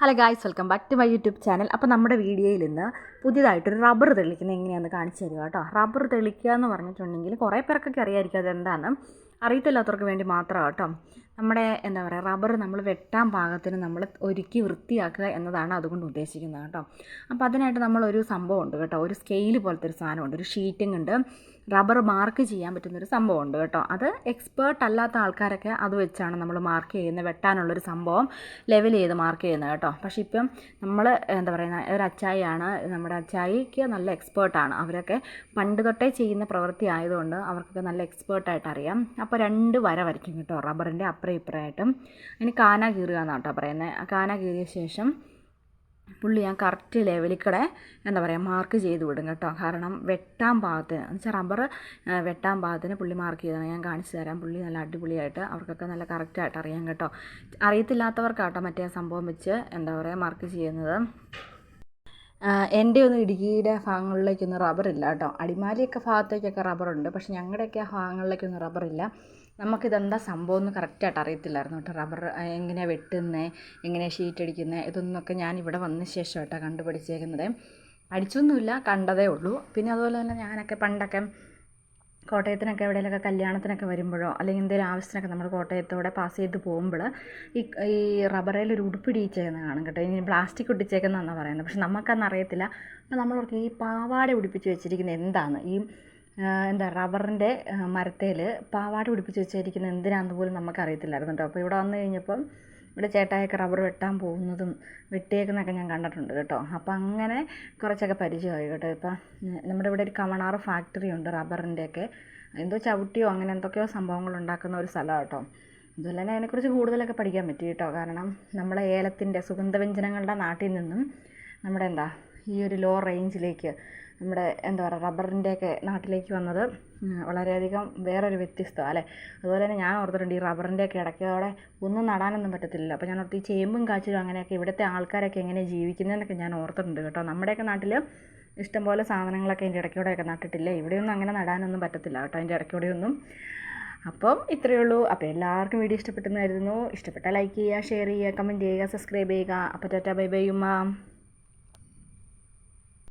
Hello guys welcome back to my YouTube channel അപ്പോൾ നമ്മുടെ വീഡിയോയിൽ ഇന്ന് പുതിയതായിട്ടൊരു റബ്ബർ തെളിക്കുന്നത് എങ്ങനെയാണെന്ന് കാണിച്ചു തരിക കേട്ടോ. റബ്ബർ തെളിക്കുക എന്ന് പറഞ്ഞിട്ടുണ്ടെങ്കിൽ കുറേ പേർക്കൊക്കെ അറിയായിരിക്കും അതെന്താണ്. അറിയത്തില്ലാത്തവർക്ക് വേണ്ടി മാത്രമാണ് കേട്ടോ. നമ്മുടെ എന്താ പറയുക റബ്ബർ നമ്മൾ വെട്ടാൻ പാകത്തിന് നമ്മൾ ഒരുക്കി വൃത്തിയാക്കുക എന്നതാണ് അതുകൊണ്ട് ഉദ്ദേശിക്കുന്നത് കേട്ടോ. അപ്പോൾ അതിനായിട്ട് നമ്മളൊരു സംഭവം ഉണ്ട് കേട്ടോ. ഒരു സ്കെയിൽ പോലത്തെ ഒരു സാധനമുണ്ട് ഒരു ഷീറ്റിംഗ് ഉണ്ട്. റബ്ബർ മാർക്ക് ചെയ്യാൻ പറ്റുന്നൊരു സംഭവമുണ്ട് കേട്ടോ. അത് എക്സ്പേർട്ട് അല്ലാത്ത ആൾക്കാരൊക്കെ അത് വെച്ചാണ് നമ്മൾ മാർക്ക് ചെയ്യുന്നത് വെട്ടാനുള്ളൊരു സംഭവം ലെവൽ ചെയ്ത് മാർക്ക് ചെയ്യുന്നത് കേട്ടോ. പക്ഷേ ഇപ്പം നമ്മൾ എന്താ പറയുക ഒരു അച്ചായിയാണ് നമ്മുടെ അച്ചായിക്ക് നല്ല എക്സ്പേർട്ടാണ് അവരൊക്കെ പണ്ട് തൊട്ടേ ചെയ്യുന്ന പ്രവൃത്തി ആയതുകൊണ്ട് അവർക്കൊക്കെ നല്ല എക്സ്പേർട്ടായിട്ട് അറിയാം. അപ്പോൾ രണ്ട് വര വരയ്ക്കും കേട്ടോ റബ്ബറിന്റെ അപ്പുറം ഇപ്പുറമായിട്ടും. അതിന് കാന കീറുക എന്നാണ് കേട്ടോ പറയുന്നത്. കാന കീറിയ ശേഷം പുള്ളി ഞാൻ കറക്റ്റ് ലെവലിൽ കൂടെ എന്താ പറയുക മാർക്ക് ചെയ്ത് വിടും കേട്ടോ. കാരണം വെട്ടാൻ പാകത്തിന് എന്ന് വെച്ചാൽ റബ്ബർ വെട്ടാൻ പാകത്തിന് പുള്ളി മാർക്ക് ചെയ്താണ്. ഞാൻ കാണിച്ചു തരാം. പുള്ളി നല്ല അടിപൊളിയായിട്ട് അവർക്കൊക്കെ നല്ല കറക്റ്റായിട്ട് അറിയാം കേട്ടോ. അറിയത്തില്ലാത്തവർക്കാട്ടോ മറ്റേ സംഭവം വെച്ച് എന്താ പറയുക മാർക്ക് ചെയ്യുന്നത്. എന്റെ ഒന്നും ഇടുക്കിയുടെ ഭാഗങ്ങളിലേക്കൊന്നും റബ്ബറില്ല കേട്ടോ. അടിമാലിയൊക്കെ ഭാഗത്തേക്കൊക്കെ റബ്ബറുണ്ട് പക്ഷെ ഞങ്ങളുടെയൊക്കെ ഭാഗങ്ങളിലേക്കൊന്നും റബ്ബറില്ല നമുക്കിതെന്താ സംഭവം എന്ന് കറക്റ്റായിട്ട് അറിയത്തില്ലായിരുന്നു കേട്ടോ. റബ്ബർ എങ്ങനെയാണ് വെട്ടുന്നത് എങ്ങനെയാണ് ഷീറ്റ് അടിക്കുന്നത് ഇതൊന്നൊക്കെ ഞാൻ ഇവിടെ വന്ന ശേഷം കേട്ടോ കണ്ടുപിടിച്ചേക്കുന്നത്. അടിച്ചൊന്നുമില്ല കണ്ടതേ ഉള്ളൂ. പിന്നെ അതുപോലെ തന്നെ ഞാനൊക്കെ പണ്ടൊക്കെ കോട്ടയത്തിനൊക്കെ എവിടെയെങ്കിലൊക്കെ കല്യാണത്തിനൊക്കെ വരുമ്പോഴോ അല്ലെങ്കിൽ എന്തെങ്കിലും ആവശ്യത്തിനൊക്കെ നമ്മൾ കോട്ടയത്തോടെ പാസ് ചെയ്ത് പോകുമ്പോൾ ഈ ഈ റബ്ബറേൽ ഒരു ഉടുപ്പിടിയിച്ചേക്കുന്ന കാണും കേട്ടോ. ഇനി പ്ലാസ്റ്റിക് ഒട്ടിച്ചേക്കുന്നതെന്നാണ് പറയുന്നത്. പക്ഷെ നമുക്കന്ന് അറിയത്തില്ല അപ്പോൾ നമ്മളോർക്ക് ഈ പാവാട ഉടുപ്പിച്ച് വെച്ചിരിക്കുന്നത് എന്താണ് ഈ എന്താ റബ്ബറിന്റെ മരത്തിൽ പാവാട പിടിപ്പിച്ച് വെച്ചിരിക്കുന്നത് എന്തിനാണെന്ന് പോലും നമുക്കറിയത്തില്ലായിരുന്നു കേട്ടോ. അപ്പോൾ ഇവിടെ വന്നു കഴിഞ്ഞപ്പം ഇവിടെ ചേട്ടായൊക്കെ റബ്ബർ വെട്ടാൻ പോകുന്നതും വെട്ടിയേക്കുന്നതൊക്കെ ഞാൻ കണ്ടിട്ടുണ്ട് കേട്ടോ. അപ്പോൾ അങ്ങനെ കുറച്ചൊക്കെ പരിചയമായി കേട്ടോ. ഇപ്പം നമ്മുടെ ഇവിടെ ഒരു കമണാറ് ഫാക്ടറി ഉണ്ട് റബ്ബറിന്റെയൊക്കെ എന്തോ ചവിട്ടിയോ അങ്ങനെ എന്തൊക്കെയോ സംഭവങ്ങൾ ഉണ്ടാക്കുന്ന ഒരു സ്ഥലമാണ് കേട്ടോ. അതുപോലെ തന്നെ അതിനെക്കുറിച്ച് കൂടുതലൊക്കെ പഠിക്കാൻ പറ്റി കേട്ടോ. കാരണം നമ്മളെ ഏലത്തിന്റെ സുഗന്ധവ്യഞ്ജനങ്ങളുടെ നാട്ടിൽ നിന്നും നമ്മുടെ എന്താ ഈ ഒരു ലോ റേഞ്ചിലേക്ക് നമ്മുടെ എന്താ പറയുക റബ്ബറിന്റെയൊക്കെ നാട്ടിലേക്ക് വന്നത് വളരെയധികം വേറൊരു വ്യത്യസ്തമാണ് അല്ലേ? അതുപോലെ തന്നെ ഞാൻ ഓർത്തിട്ടുണ്ട് ഈ റബ്ബറിന്റെയൊക്കെ ഇടയ്ക്കോടെ ഒന്നും നടാനൊന്നും പറ്റത്തില്ല അപ്പോൾ ഞാൻ ഓർത്ത് ഈ ചേമ്പും കാച്ചിലും അങ്ങനെയൊക്കെ ഇവിടുത്തെ ആൾക്കാരൊക്കെ എങ്ങനെ ജീവിക്കുന്നതെന്നൊക്കെ ഞാൻ ഓർത്തിട്ടുണ്ട് കേട്ടോ. നമ്മുടെയൊക്കെ നാട്ടിൽ ഇഷ്ടംപോലെ സാധനങ്ങളൊക്കെ അതിന്റെ ഇടയ്ക്കൂടെയൊക്കെ നട്ടിട്ടില്ല? ഇവിടെയൊന്നും അങ്ങനെ നടാനൊന്നും പറ്റത്തില്ല കേട്ടോ അതിന്റെ ഇടയ്ക്കൂടെയൊന്നും. അപ്പം ഇത്രയേ ഉള്ളൂ. അപ്പോൾ എല്ലാവർക്കും വീഡിയോ ഇഷ്ടപ്പെട്ടെന്നായിരുന്നു ഇഷ്ടപ്പെട്ടാൽ ലൈക്ക് ചെയ്യുക ഷെയർ ചെയ്യുക കമന്റ് ചെയ്യുക സബ്സ്ക്രൈബ് ചെയ്യുക. അപ്പോൾ ടാറ്റ ബൈ ബൈ ഉമ്മ.